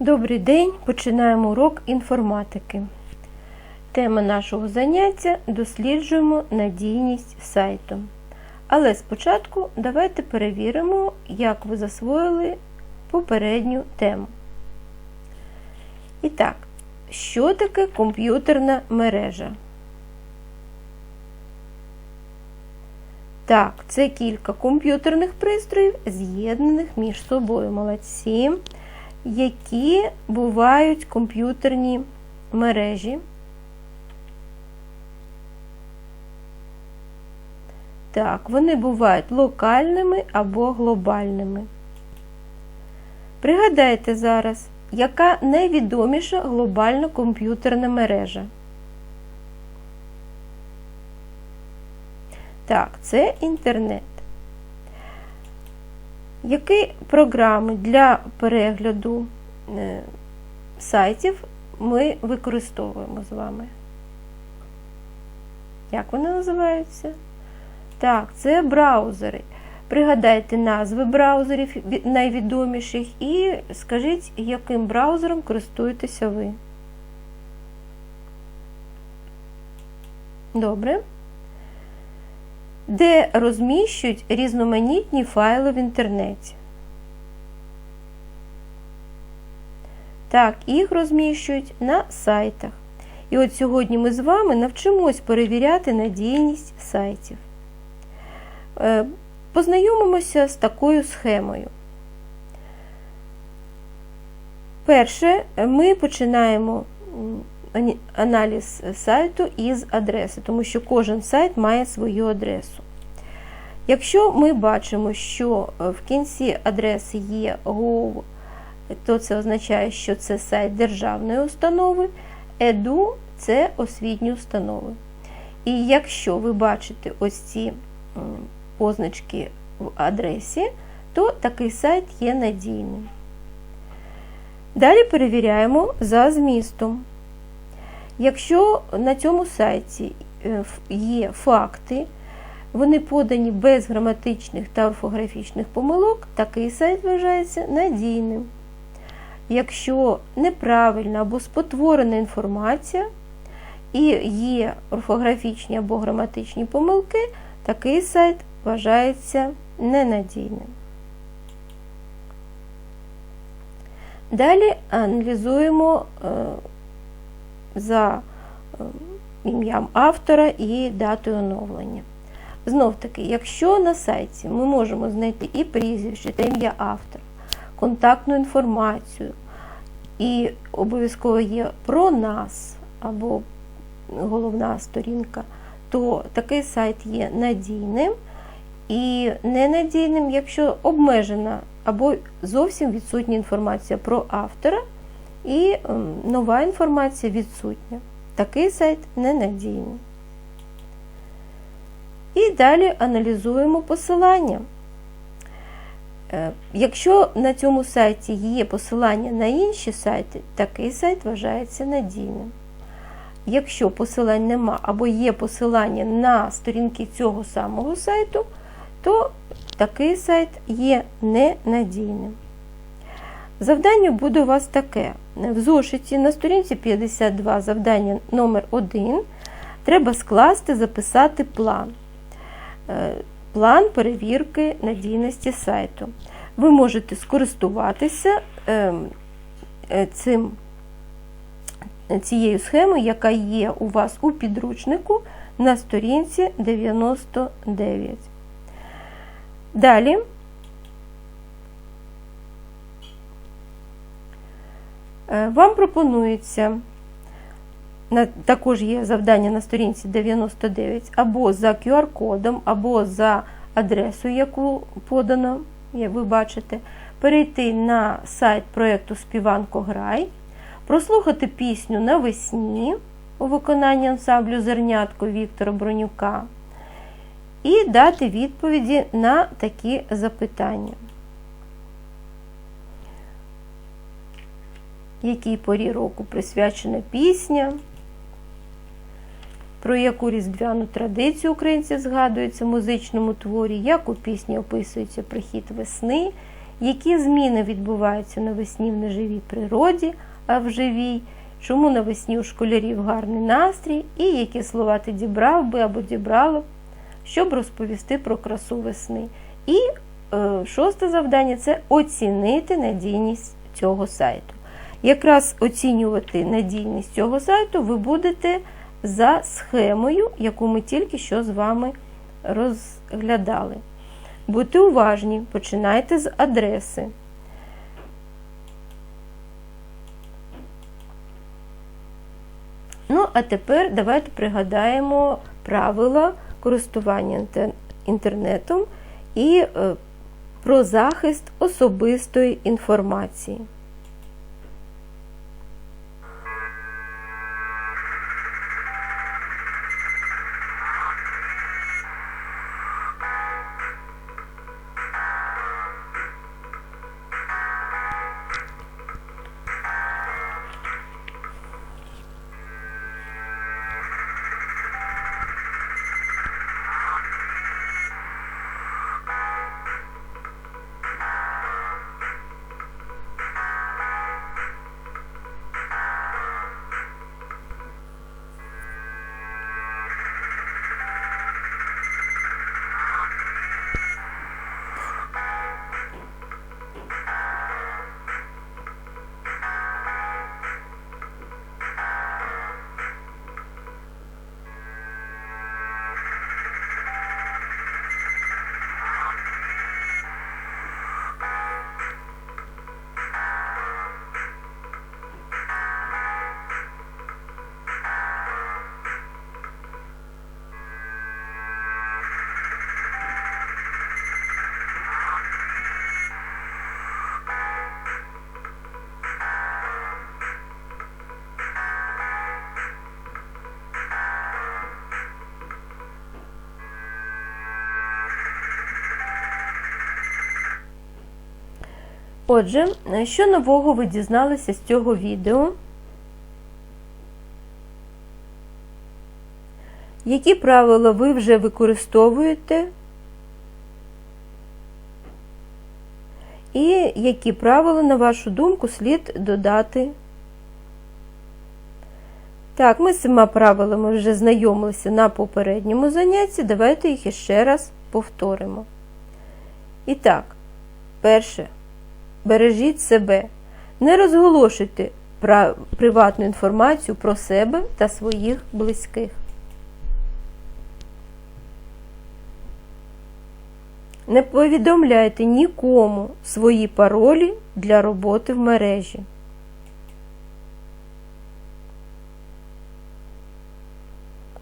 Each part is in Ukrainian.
Добрий день! Починаємо урок інформатики. Тема нашого заняття досліджуємо надійність сайту. Але спочатку давайте перевіримо, як ви засвоїли попередню тему. І так, що таке комп'ютерна мережа? Так, це кілька комп'ютерних пристроїв, з'єднаних між собою. Молодці які бувають комп'ютерні мережі. Так, вони бувають локальними або глобальними. Пригадайте зараз, яка найвідоміша глобальна комп'ютерна мережа? Так, це інтернет. Які програми для перегляду е, сайтів ми використовуємо з вами? Як вони називаються? Так, це браузери. Пригадайте назви браузерів найвідоміших і скажіть, яким браузером користуєтеся ви. Добре де розміщують різноманітні файли в інтернеті. Так, їх розміщують на сайтах. І от сьогодні ми з вами навчимось перевіряти надійність сайтів. Е, познайомимося з такою схемою. Перше, ми починаємо аналіз сайту із адреси, тому що кожен сайт має свою адресу. Якщо ми бачимо, що в кінці адреси є GOV, то це означає, що це сайт державної установи, EDU це освітні установи. І якщо ви бачите ось ці позначки в адресі, то такий сайт є надійним. Далі перевіряємо за змістом. Якщо на цьому сайті е, є факти, вони подані без граматичних та орфографічних помилок, такий сайт вважається надійним. Якщо неправильна або спотворена інформація і є орфографічні або граматичні помилки, такий сайт вважається ненадійним. Далі аналізуємо е, за ем, ім'ям автора і датою оновлення. Знов таки, якщо на сайті ми можемо знайти і прізвище та ім'я автора, контактну інформацію, і обов'язково є про нас або головна сторінка, то такий сайт є надійним і ненадійним, якщо обмежена або зовсім відсутня інформація про автора і ем, нова інформація відсутня. Такий сайт ненадійний. І далі аналізуємо посилання. Е, якщо на цьому сайті є посилання на інші сайти, такий сайт вважається надійним. Якщо посилань нема або є посилання на сторінки цього самого сайту, то такий сайт є ненадійним. Завдання буде у вас таке. В зошиті на сторінці 52 завдання номер 1 треба скласти, записати план. Е, план перевірки надійності сайту. Ви можете скористуватися ем, е, цим, цією схемою, яка є у вас у підручнику на сторінці 99. Далі вам пропонується, також є завдання на сторінці 99, або за QR-кодом, або за адресою, яку подано, як ви бачите, перейти на сайт проєкту Співанко Грай, прослухати пісню навесні у виконанні ансамблю Зернятко Віктора Бронюка і дати відповіді на такі запитання. Якій порі року присвячена пісня, про яку різдвяну традицію українців згадується в музичному творі, як у пісні описується прихід весни, які зміни відбуваються навесні в неживій природі, а в живій, чому навесні у школярів гарний настрій, і які слова ти дібрав би або дібрало, щоб розповісти про красу весни. І е, шосте завдання це оцінити надійність цього сайту. Якраз оцінювати надійність цього сайту ви будете за схемою, яку ми тільки що з вами розглядали. Будьте уважні, починайте з адреси. Ну, а тепер давайте пригадаємо правила користування інтернетом і е, про захист особистої інформації. Отже, що нового ви дізналися з цього відео? Які правила ви вже використовуєте? І які правила, на вашу думку, слід додати? Так, ми з цими правилами вже знайомилися на попередньому занятті. Давайте їх іще раз повторимо. І так, перше. Бережіть себе. Не розголошуйте приватну інформацію про себе та своїх близьких. Не повідомляйте нікому свої паролі для роботи в мережі.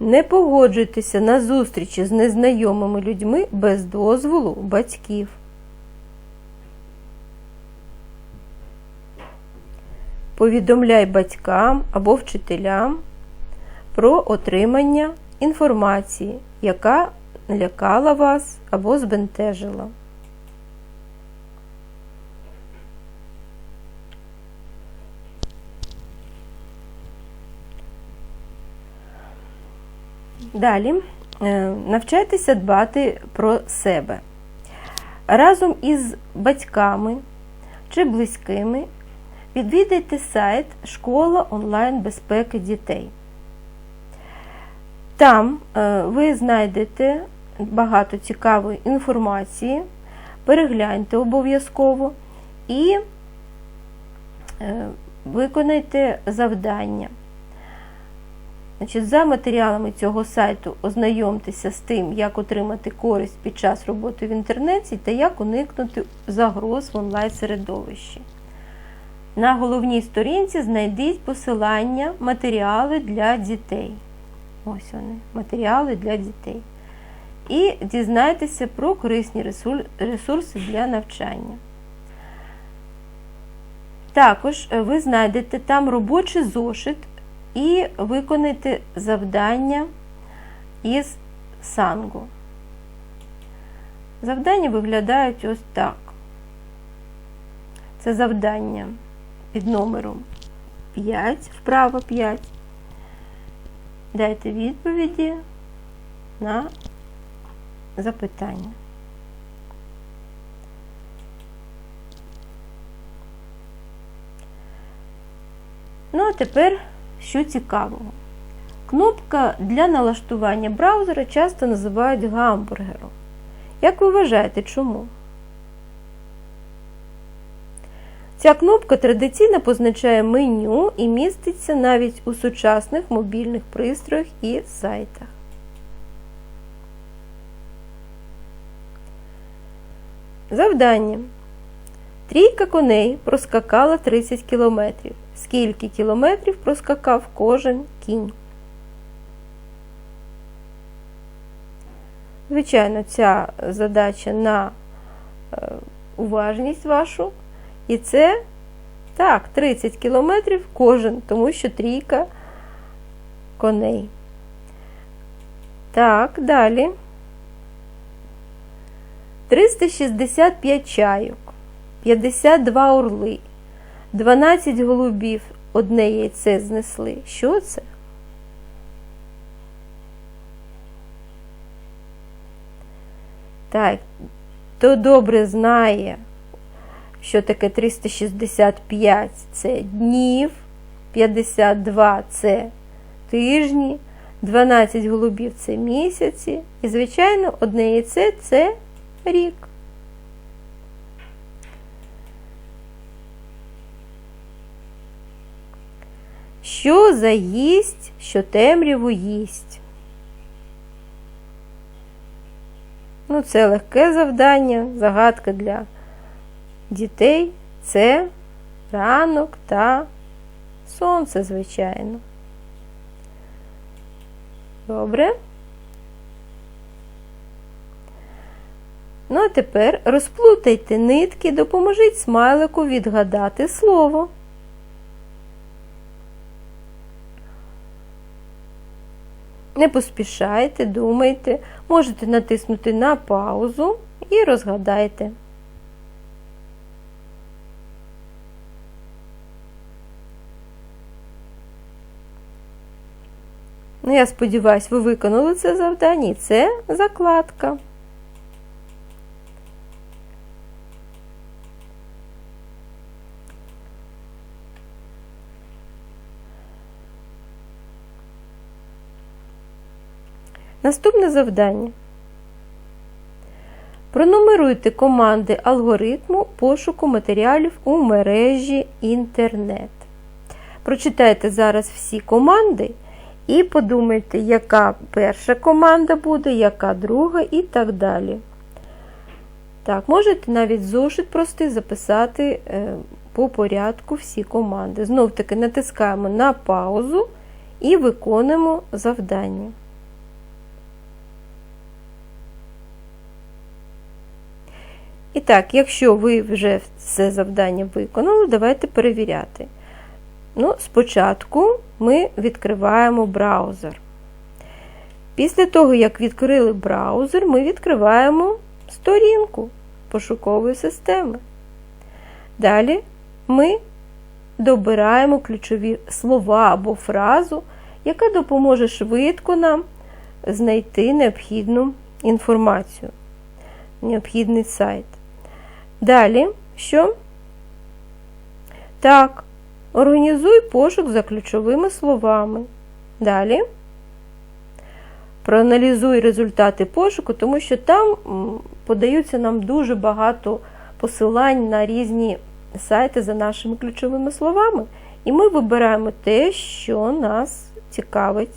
Не погоджуйтеся на зустрічі з незнайомими людьми без дозволу батьків. Повідомляй батькам або вчителям про отримання інформації, яка лякала вас або збентежила. Далі е, навчайтеся дбати про себе. Разом із батьками чи близькими відвідайте сайт Школа онлайн безпеки дітей. Там е, ви знайдете багато цікавої інформації, перегляньте обов'язково і е, виконайте завдання. Значить, За матеріалами цього сайту ознайомтеся з тим, як отримати користь під час роботи в інтернеті та як уникнути загроз в онлайн-середовищі. На головній сторінці знайдіть посилання матеріали для дітей. Ось вони, матеріали для дітей. І дізнайтеся про корисні ресурси для навчання. Також е, ви знайдете там робочий зошит і виконайте завдання із сангу. Завдання виглядають ось так. Це завдання під номером 5, вправо 5. Дайте відповіді на запитання. Ну, а тепер, що цікавого. Кнопка для налаштування браузера часто називають гамбургером. Як ви вважаєте, чому? Ця кнопка традиційно позначає меню і міститься навіть у сучасних мобільних пристроях і сайтах. Завдання. Трійка коней проскакала 30 кілометрів. Скільки кілометрів проскакав кожен кінь? Звичайно, ця задача на е, уважність вашу. І це так, 30 кілометрів кожен, тому що трійка коней. Так, далі. 365 чайок, 52 орли, 12 голубів, одне яйце знесли. Що це? Так, хто добре знає, що таке 365 це днів, 52 це тижні, 12 голубів це місяці, і, звичайно, одне яйце це рік. Що за їсть, що темряву їсть? Ну, це легке завдання, загадка для дітей це ранок та сонце, звичайно. Добре. Ну, а тепер розплутайте нитки, допоможіть смайлику відгадати слово. Не поспішайте, думайте, можете натиснути на паузу і розгадайте. Я сподіваюся, ви виконали це завдання це закладка. Наступне завдання. Пронумеруйте команди алгоритму пошуку матеріалів у мережі інтернет. Прочитайте зараз всі команди і подумайте, яка перша команда буде, яка друга і так далі. Так, можете навіть зошит простий записати е, по порядку всі команди. Знов таки натискаємо на паузу і виконуємо завдання. І так, якщо ви вже це завдання виконали, давайте перевіряти. Ну, Спочатку ми відкриваємо браузер. Після того, як відкрили браузер, ми відкриваємо сторінку пошукової системи. Далі ми добираємо ключові слова або фразу, яка допоможе швидко нам знайти необхідну інформацію, необхідний сайт. Далі, що? Так, організуй пошук за ключовими словами. Далі. Проаналізуй результати пошуку, тому що там подаються нам дуже багато посилань на різні сайти за нашими ключовими словами. І ми вибираємо те, що нас цікавить,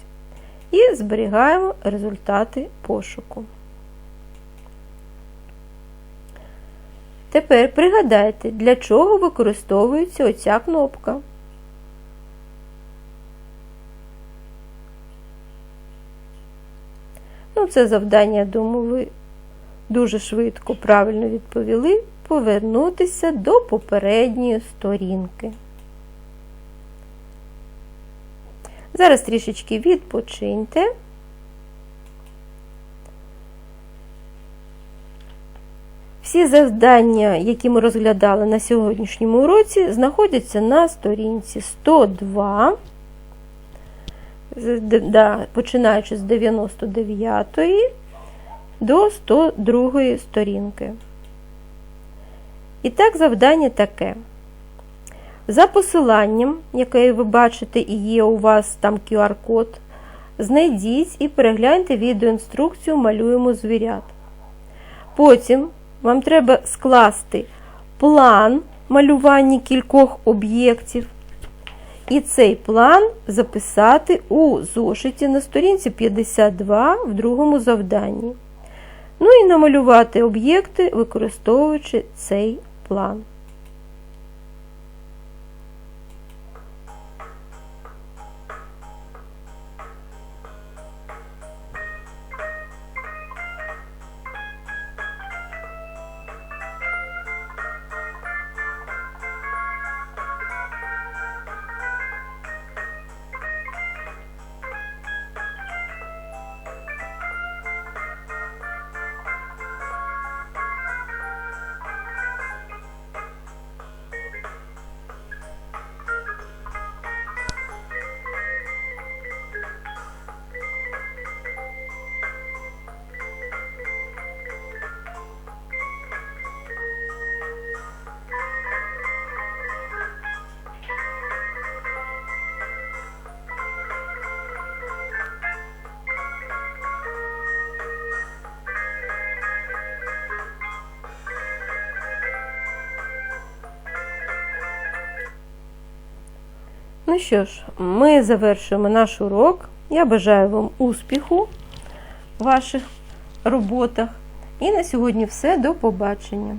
і зберігаємо результати пошуку. Тепер пригадайте, для чого використовується оця кнопка. Ну, це завдання, думаю, ви дуже швидко правильно відповіли повернутися до попередньої сторінки. Зараз трішечки відпочиньте. Всі завдання, які ми розглядали на сьогоднішньому уроці, знаходяться на сторінці 102, починаючи з 99 до 102 сторінки. І так, завдання таке. За посиланням, яке ви бачите і є у вас там QR-код, знайдіть і перегляньте відеоінструкцію Малюємо звірят. Потім вам треба скласти план малювання кількох об'єктів. І цей план записати у зошиті на сторінці 52 в другому завданні. Ну і намалювати об'єкти, використовуючи цей план. Ну що ж, ми завершуємо наш урок. Я бажаю вам успіху в ваших роботах. І на сьогодні все. До побачення.